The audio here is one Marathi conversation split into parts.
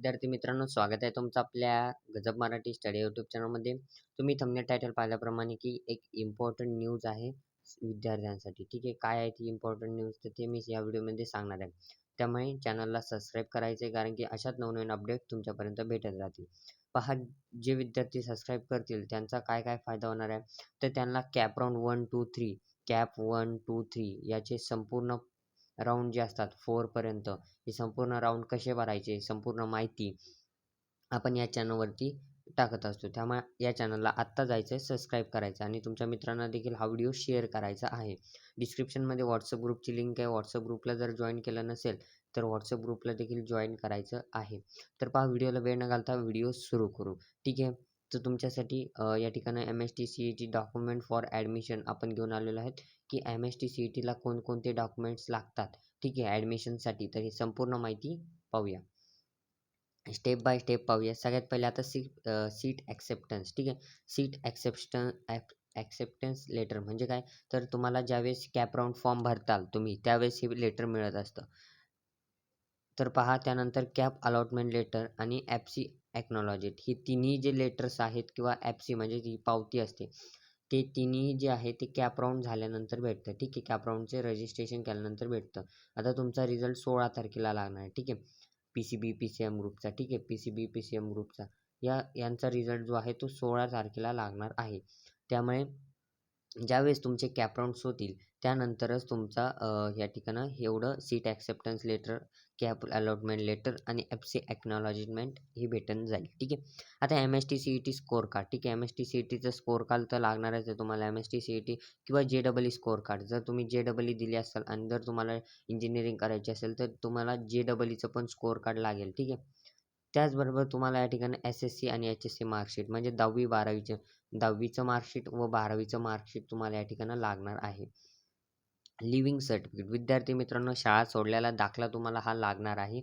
विद्यार्थी मित्रांनो स्वागत आहे तुमचं आपल्या गजब मराठी स्टडी यूट्यूब चॅनलमध्ये तुम्ही थंबनेल टायटल पाहिल्याप्रमाणे की एक इम्पॉर्टंट न्यूज आहे विद्यार्थ्यांसाठी. ठीक आहे काय आहे ती इम्पॉर्टंट न्यूज तर ते मी या व्हिडिओमध्ये सांगणार आहे. त्यामुळे चॅनलला सबस्क्राईब करायचे कारण की अशाच नवनवीन अपडेट तुमच्यापर्यंत भेटत राहतील. पहा जे विद्यार्थी सबस्क्राईब करतील त्यांचा काय काय फायदा होणार आहे? तर त्यांना cap round one two three cap one two three याचे संपूर्ण राऊंड जे असतात फोरपर्यंत हे संपूर्ण राऊंड कसे भरायचे संपूर्ण माहिती आपण या चॅनलवरती टाकत असतो. त्यामुळे या चॅनलला आत्ता जायचं आहे सबस्क्राईब करायचं आणि तुमच्या मित्रांना देखील हा व्हिडिओ शेअर करायचा आहे. डिस्क्रिप्शनमध्ये व्हॉट्सअप ग्रुपची लिंक आहे. व्हॉट्सअप ग्रुपला जर जॉईन केलं नसेल तर व्हॉट्सअप ग्रुपला देखील जॉईन करायचं आहे. तर पहा व्हिडिओला वेळ न घालता व्हिडिओ सुरू करू. ठीक आहे? तर तुमच्यासाठी या ठिकाणी M S T C E T document for admission आपण घेऊन आलेलो आहेत की M S T C E टीला कोणकोणते डॉक्युमेंट्स लागतात. ठीक आहे ॲडमिशनसाठी तर ही संपूर्ण माहिती पाहूया. स्टेप बाय स्टेप पाहूया. सगळ्यात पहिले आता सी सीट ॲक्सेप्टन्स ठीक आहे? सीट ॲक्सेप्टन ॲक्सेप्टन्स लेटर म्हणजे काय? तर तुम्हाला ज्यावेळेस कॅप राऊंड फॉर्म भरताल तुम्ही त्यावेळेस हे लेटर मिळत असतं. तर पहा त्यानंतर कॅप अलॉटमेंट लेटर आणि ॲप सी ॲक्नॉलॉजेट ही तिन्ही जे लेटर्स आहेत किंवा ॲप्सी म्हणजे जी पावती असते ते तिन्ही जे आहे ते कॅप राऊंड झाल्यानंतर भेटतं. ठीक आहे कॅप राऊंडचे रजिस्ट्रेशन केल्यानंतर भेटतं. आता तुमचा रिझल्ट सोळा तारखेला लागणार आहे. ठीक आहे? P C B P C M ग्रुपचा ठीक आहे? P C B P C M ग्रुपचा या यांचा रिझल्ट जो आहे तो सोळा तारखेला लागणार आहे. त्यामुळे ज्यावेळेस तुमचे कॅप राऊंड्स होतील त्यानंतरच तुमचा या ठिकाणं एवढं seat acceptance letter CAP allotment letter आणि एफ सी ॲक्नॉलॉजमेंट ही भेटून जाईल. ठीक आहे? आता M S T C E T score card ठीक आहे? M S T C E टीचं स्कोअर कार्ड तर लागणारच आहे तुम्हाला M S T C E T किंवा जे डबल ई स्कोअर कार्ड जर तुम्ही जे डबल ई दिली असाल आणि जर तुम्हाला इंजिनिअरिंग करायची असेल तर तुम्हाला जे डबल ईचं पण स्कोअर कार्ड लागेल. ठीक आहे? त्याचबरोबर तुम्हाला या ठिकाणी एस एस सी आणि एच एस सी मार्कशीट म्हणजे दहावी बारावीचं दहावीचं मार्कशीट व बारावीचं मार्कशीट तुम्हाला या ठिकाणी लागणार आहे. लिव्हिंग सर्टिफिकेट विद्यार्थी मित्रांनो शाळा सोडलेला दाखला तुम्हाला हा लागणार आहे.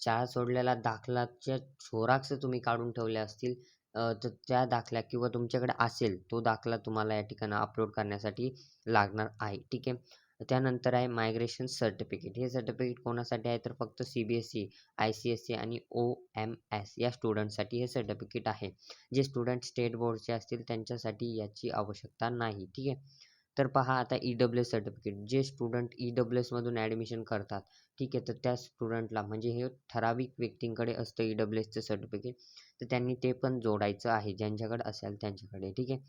शाळा सोडलेला दाखलाच्या झेरॉक्स तुम्ही काढून ठेवले असतील तर त्या दाखल्या किंवा तुमच्याकडे असेल तो दाखला तुम्हाला या ठिकाणी अपलोड करण्यासाठी लागणार आहे. ठीक आहे? त्यानंतर आहे मायग्रेशन सर्टिफिकेट हे सर्टिफिकेट कोणासाठी आहे? तर फक्त C B S C I C S C आणि ओ एम एस या स्टुडंटसाठी हे सर्टिफिकेट आहे. जे स्टुडंट स्टेट बोर्डचे असतील त्यांच्यासाठी याची आवश्यकता नाही. ठीक आहे? तर पहा आता ई डब्ल्यू एस सर्टिफिकेट जे स्टुडंट ई डब्ल्यू एसमधून ॲडमिशन करतात ठीक आहे? तर त्या स्टुडंटला म्हणजे हे ठराविक व्यक्तींकडे असतं ई डब्ल्यू एसचं सर्टिफिकेट तर त्यांनी ते पण जोडायचं आहे ज्यांच्याकडे असेल त्यांच्याकडे. ठीक आहे?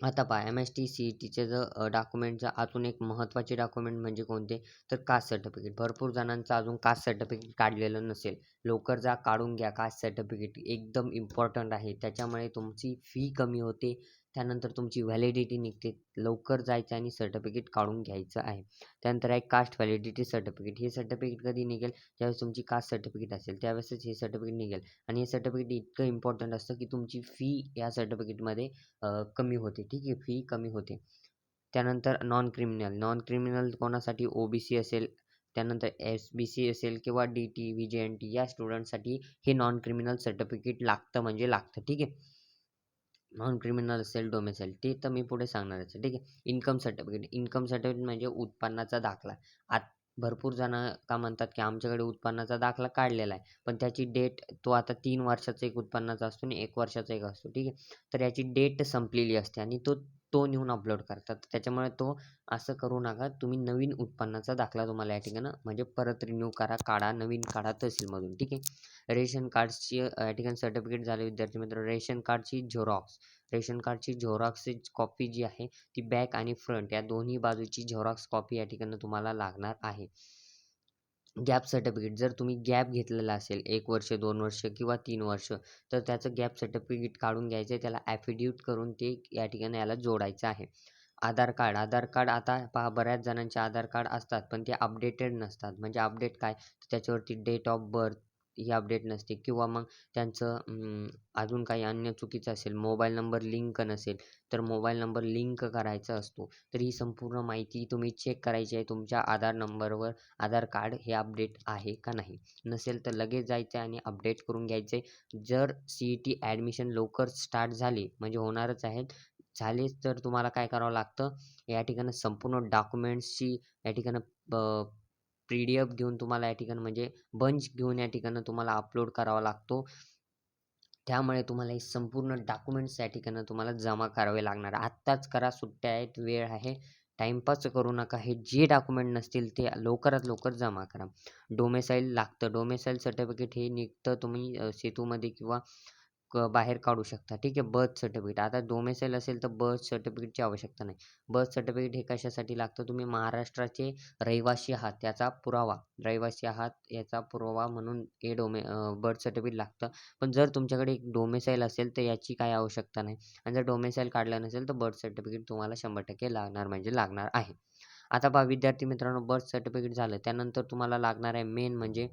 आता पहा M S T C E टीचे जर डॉक्युमेंटचं अजून एक महत्त्वाचे डॉक्युमेंट म्हणजे कोणते? तर कास्ट सर्टिफिकेट भरपूर जणांचं अजून कास्ट सर्टिफिकेट काढलेलं नसेल. लवकर जा काढून घ्या. कास्ट सर्टिफिकेट एकदम इम्पॉर्टंट आहे. त्याच्यामुळे तुमची फी कमी होते. त्यानंतर तुमची व्हॅलिडिटी निघते. लवकर जायचं आणि सर्टिफिकेट काढून घ्यायचं आहे. त्यानंतर आहे कास्ट व्हॅलिडिटी सर्टिफिकेट. हे सर्टिफिकेट कधी निघेल? ज्यावेळेस तुमची कास्ट सर्टिफिकेट असेल त्यावेळेसच हे सर्टिफिकेट निघेल. आणि हे सर्टिफिकेट इतकं इम्पॉर्टंट असतं की तुमची फी या सर्टिफिकेटमध्ये कमी होते. ठीक आहे? फी कमी होते. त्यानंतर नॉन क्रिमिनल नॉन क्रिमिनल कोणासाठी? ओ बी सी असेल. त्यानंतर एस बी सी असेल किंवा D T V J N T या स्टुडंटसाठी हे नॉन क्रिमिनल सर्टिफिकेट लागतं म्हणजे लागतं. ठीक आहे? नॉन क्रिमिनल असेल डोमेसाईल ते तर मी पुढे सांगणारच आहे. ठीक आहे? इन्कम सर्टिफिकेट इन्कम सर्टिफिकेट म्हणजे उत्पन्नाचा दाखला. आत भरपूर जण का म्हणतात की आमच्याकडे उत्पन्नाचा दाखला काढलेला आहे. पण त्याची डेट तो आता तीन वर्षाचा एक उत्पन्नाचा असतो आणि एक वर्षाचा एक असतो. ठीक आहे? तर याची डेट संपलेली असते आणि तो तो नेऊन अपलोड करतात. त्याच्यामुळे तो असं करू नका. तुम्ही नवीन उत्पन्नाचा दाखला तुम्हाला या ठिकाणं म्हणजे परत रिन्यू करा. काढा नवीन काढा तहसीलमधून. ठीक आहे? रेशन कार्डची या ठिकाणी सर्टिफिकेट झाले विद्यार्थी मित्र. रेशन कार्डची झेरॉक्स रेशन कार्डची झेरॉक्सची कॉपी जी आहे ती बॅक आणि फ्रंट या दोन्ही बाजूची झेरॉक्स कॉपी या ठिकाणी तुम्हाला लागणार आहे. Gap certificate. जर तुम्ही गॅप घेतलेला असेल एक वर्ष दोन वर्ष किंवा तीन वर्ष तर त्याचं गॅप सर्टिफिकेट काढून घ्यायचं आहे. त्याला ॲफिड्यूट करून ते या ठिकाणी याला जोडायचं आहे. आधार कार्ड. आधार कार्ड आता पहा बऱ्याच जणांचे आधार कार्ड असतात पण ते अपडेटेड नसतात. म्हणजे अपडेट काय? त्याच्यावरती डेट ऑफ बर्थ ही अपडेट नसते किंवा मग त्यांचं अजून काही अन्य चुकीचं असेल मोबाईल नंबर लिंक नसेल तर मोबाईल नंबर लिंक करायचा असतो. तर ही संपूर्ण माहिती तुम्ही चेक करायची आहे तुमच्या आधार नंबरवर आधार कार्ड हे अपडेट आहे का नाही. नसेल तर लगेच जायचं आहे आणि अपडेट करून घ्यायचं. आहे जर सी ई टी ॲडमिशन लवकर स्टार्ट झाली म्हणजे होणारच आहेत झालेच तर तुम्हाला काय करावं लागतं? या ठिकाणी संपूर्ण डॉक्युमेंट्सची या ठिकाणी पी डी एफ घेऊन तुम्हाला या ठिकाणी म्हणजे बंच घेऊन या ठिकाणी तुम्हाला अपलोड करावा लागतो. त्यामुळे तुम्हाला हे संपूर्ण डॉक्युमेंट्स या ठिकाणी तुम्हाला जमा करावे लागणार. आत्ताच करा सुट्ट्या आहेत वेळ आहे. टाईमपास करू नका. हे जे डॉक्युमेंट नसतील ते लवकरात लवकर जमा करा. डोमेसाईल लागतं. डोमेसाईल सर्टिफिकेट हे निघतं तुम्ही सेतूमध्ये किंवा क बाहेर काढू शकता ठीक आहे बर्थ सर्टिफिकेट. आता डोमेसेल असेल तर बर्थ सर्टिफिकेटची आवश्यकता नाही. बर्थ सर्टिफिकेट हे कशासाठी लागतं? तुम्ही महाराष्ट्राचे रहिवासी आहात त्याचा पुरावा. रहिवासी आहात याचा पुरावा म्हणून हे डोमे बर्थ सर्टिफिकेट लागतं. पण जर तुमच्याकडे एक डोमेसाईल असेल तर याची काही आवश्यकता नाही. आणि जर डोमेसाईल काढलं नसेल तर बर्थ सर्टिफिकेट तुम्हाला शंभर टक्के लागणार म्हणजे लागणार आहे. आता पहा विद्यार्थी मित्रांनो बर्थ सर्टिफिकेट झालं. त्यानंतर तुम्हाला लागणार आहे मेन म्हणजे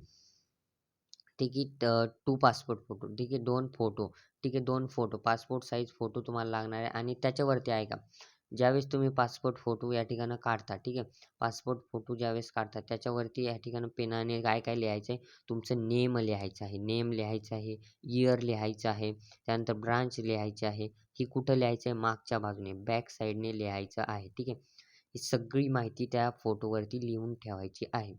तिकीट टू पासपोर्ट फोटो ठीक आहे दोन फोटो ठीक आहे दोन फोटो पासपोर्ट साईज फोटो तुम्हाला लागणार आहे आणि त्याच्यावरती आहे का? ज्यावेळेस तुम्ही पासपोर्ट फोटो या ठिकाणी काढता ठीक आहे पासपोर्ट फोटो ज्यावेळेस काढता त्याच्यावरती या ठिकाणी पेनाने काय काय लिहायचं आहे? तुमचं नेम लिहायचं आहे नेम लिहायचं आहे इयर लिहायचं आहे त्यानंतर ब्रांच लिहायची आहे ही कुठं लिहायचं आहे? मागच्या बाजूने बॅक साईडने लिहायचं आहे ठीक आहे. ही सगळी माहिती त्या फोटोवरती लिहून ठेवायची आहे.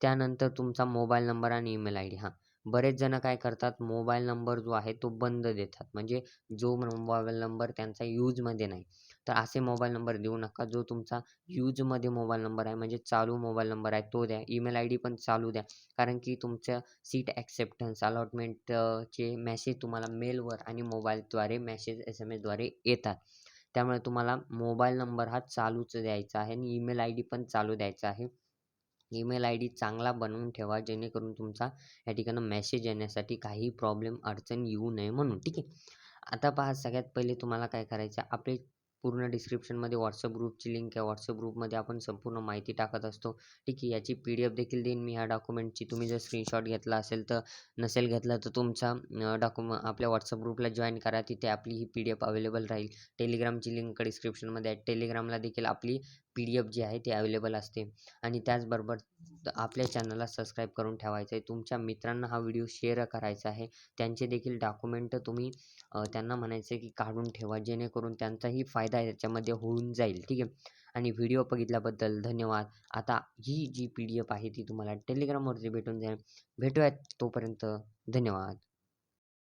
त्यानंतर तुमचा मोबाईल नंबर आणि ईमेल आय डी हां. बरेच जण काय करतात मोबाईल नंबर जो आहे तो बंद देतात. म्हणजे जो मोबाईल नंबर त्यांचा यूजमध्ये नाही. तर असे मोबाईल नंबर देऊ नका. जो तुमचा यूजमध्ये मोबाईल नंबर आहे म्हणजे चालू मोबाईल नंबर आहे तो द्या. ईमेल आय डी पण चालू द्या. कारण की तुमच्या सीट ॲक्सेप्टन्स अलॉटमेंटचे मॅसेज तुम्हाला मेलवर आणि मोबाईलद्वारे मॅसेज एस एम एसद्वारे येतात. त्यामुळे तुम्हाला मोबाईल नंबर हा चालूच द्यायचा आहे आणि ईमेल आय डी पण चालू द्यायचा आहे. ईमेल आय डी चांगला बनवून ठेवा जेणेकरून तुमचा या ठिकाणी मेसेज येण्यासाठी काही प्रॉब्लेम अडचण येऊ नये म्हणून ठीक आहे? आता पहा सगळ्यात पहिले तुम्हाला काय करायचं आपले पूर्ण डिस्क्रिप्शनमध्ये व्हॉट्सअप ग्रुपची लिंक आहे. व्हॉट्सअप ग्रुपमध्ये आपण संपूर्ण माहिती टाकत असतो ठीक आहे? याची पी डी एफ देखील देईन मी ह्या डॉक्युमेंटची. तुम्ही जर स्क्रीनशॉट घेतला असेल तर नसेल घेतला तर तुमचा डॉक्युम आपल्या व्हॉट्सअप ग्रुपला जॉईन करा. तिथे आपली ही पी डी एफ अवेलेबल राहील टेलिग्रामची लिंक डिस्क्रिप्शनमध्ये आहे. टेलिग्रामला देखील आपली पी डी एफ जी आहे ती अवेलेबल असते. आणि त्याचबरोबर आपल्या चॅनलला सबस्क्राईब करून ठेवायचं आहे. तुमच्या मित्रांना हा व्हिडिओ शेअर करायचा आहे. त्यांचे देखील डॉक्युमेंट तुम्ही त्यांना म्हणायचं आहे की काढून ठेवा. जेणेकरून त्यांचाही फायदा याच्यामध्ये होऊन जाईल. ठीक आहे? आणि व्हिडिओ बघितल्याबद्दल धन्यवाद. आता ही जी पी डी एफ आहे ती तुम्हाला टेलिग्रामवरती भेटून जाईल. भेटूयात तोपर्यंत. धन्यवाद.